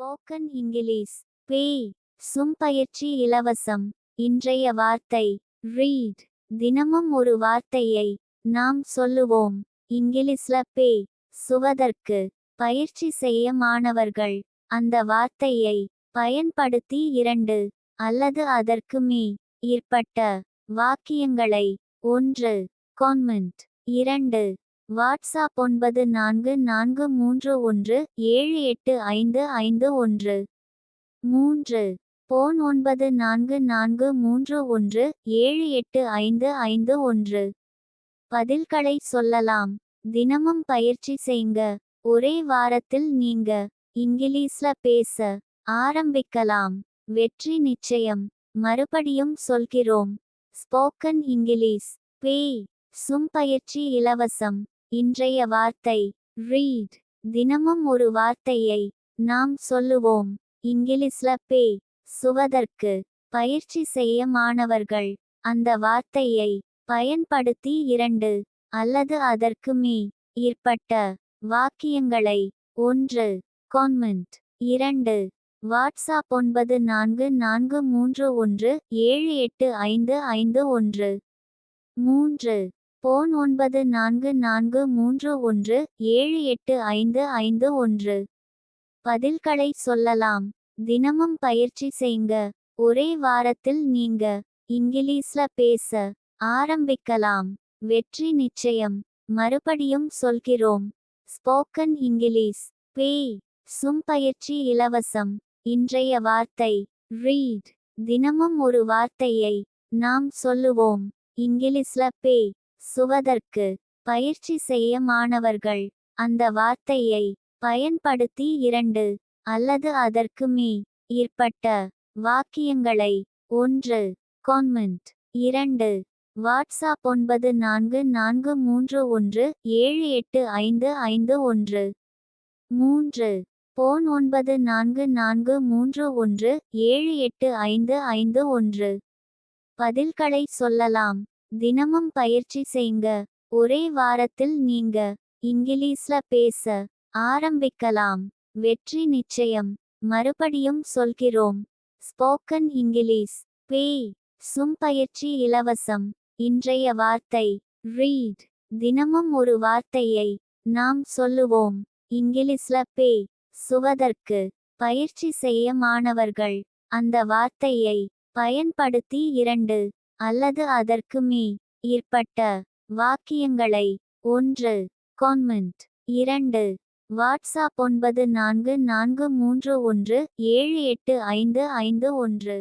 Spoken English பேய் சும் பயிற்சி இலவசம் இன்றைய வார்த்தை. ரீட் தினமும் ஒரு வார்த்தையை நாம் சொல்லுவோம். இங்கிலீஷ்ல பேய் சுவதற்கு. பயிற்சி செய்ய மாணவர்கள். அந்த வார்த்தையை பயன்படுத்தி இரண்டு அல்லது அதற்கு மே. ஏற்பட்ட வாக்கியங்களை. ஒன்று. கான்மெண்ட் இரண்டு. வாட்ஸ்அப் ஒன்பது நான்கு நான்கு மூன்று ஒன்று ஏழு எட்டு ஐந்து ஐந்து ஒன்று. மூன்று. போன் ஒன்பது நான்கு நான்கு மூன்று ஒன்று ஏழு எட்டு ஐந்து ஐந்து ஒன்று. பதில்களை சொல்லலாம். தினமும் பயிற்சி செய்ங்க. ஒரே வாரத்தில் நீங்க இங்கிலீஷ்ல பேச ஆரம்பிக்கலாம். வெற்றி நிச்சயம். மறுபடியும் சொல்கிறோம். Spoken English. பேய். சும் பயிற்சி இலவசம். இன்றைய வார்த்தை. ரீட் தினமும் ஒரு வார்த்தையை நாம் சொல்லுவோம். இங்கிலீஷ்ல பே. சுவதற்கு. பயிற்சி செய்ய மாணவர்கள். அந்த வார்த்தையை பயன்படுத்தி இரண்டு அல்லது அதற்கு மே. ஏற்பட்ட வாக்கியங்களை. ஒன்று. கான்மெண்ட் இரண்டு. வாட்ஸ்அப் ஒன்பது நான்கு நான்கு மூன்று ஒன்று ஏழு எட்டு ஐந்து ஐந்து ஒன்று. மூன்று. போன் ஒன்பது நான்கு நான்கு மூன்று ஒன்று ஏழு எட்டு ஐந்து ஐந்து ஒன்று. பதில்களை சொல்லலாம். தினமும் பயிற்சி செய்ங்க. ஒரே வாரத்தில் நீங்க இங்கிலீஷ்ல பேச ஆரம்பிக்கலாம். வெற்றி நிச்சயம். மறுபடியும் சொல்கிறோம். Spoken English. பேய். சும் பயிற்சி இலவசம். இன்றைய வார்த்தை. ரீட். தினமும் ஒரு வார்த்தையை நாம் சொல்லுவோம். இங்கிலீஷ்ல பேய். சுவதற்கு பயிற்சி செய்ய மாணவர்கள். அந்த வார்த்தையை பயன்படுத்தி இரண்டு அல்லது அதற்கு மே ஏற்பட்ட வாக்கியங்களை. ஒன்று கான்மெண்ட் இரண்டு வாட்ஸ்அப் ஒன்பது நான்கு நான்கு மூன்று ஒன்று ஏழு எட்டு ஐந்து ஐந்து ஒன்று. மூன்று போன் ஒன்பது நான்கு நான்கு மூன்று ஒன்று ஏழு எட்டு ஐந்து ஐந்து ஒன்று. பதில்களை சொல்லலாம். தினமும் பயிற்சி செய்ங்க. ஒரே வாரத்தில் நீங்க இங்கிலீஷ்ல பேச ஆரம்பிக்கலாம். வெற்றி நிச்சயம். மறுபடியும் சொல்கிறோம். ஸ்போக்கன் இங்கிலீஷ் பேய். சும் பயிற்சி இலவசம். இன்றைய வார்த்தை. ரீட் தினமும் ஒரு வார்த்தையை நாம் சொல்லுவோம். இங்கிலீஷ்ல பேய். சுவதற்கு பயிற்சி செய்ய மாணவர்கள். அந்த வார்த்தையை பயன்படுத்தி இரண்டு அல்லது அதற்கு மே. ஏற்பட்ட வாக்கியங்களை. ஒன்று. கான்மெண்ட் இரண்டு. வாட்ஸ்அப் ஒன்பது நான்கு நான்கு மூன்று ஒன்று ஏழு எட்டு ஐந்து ஐந்து ஒன்று.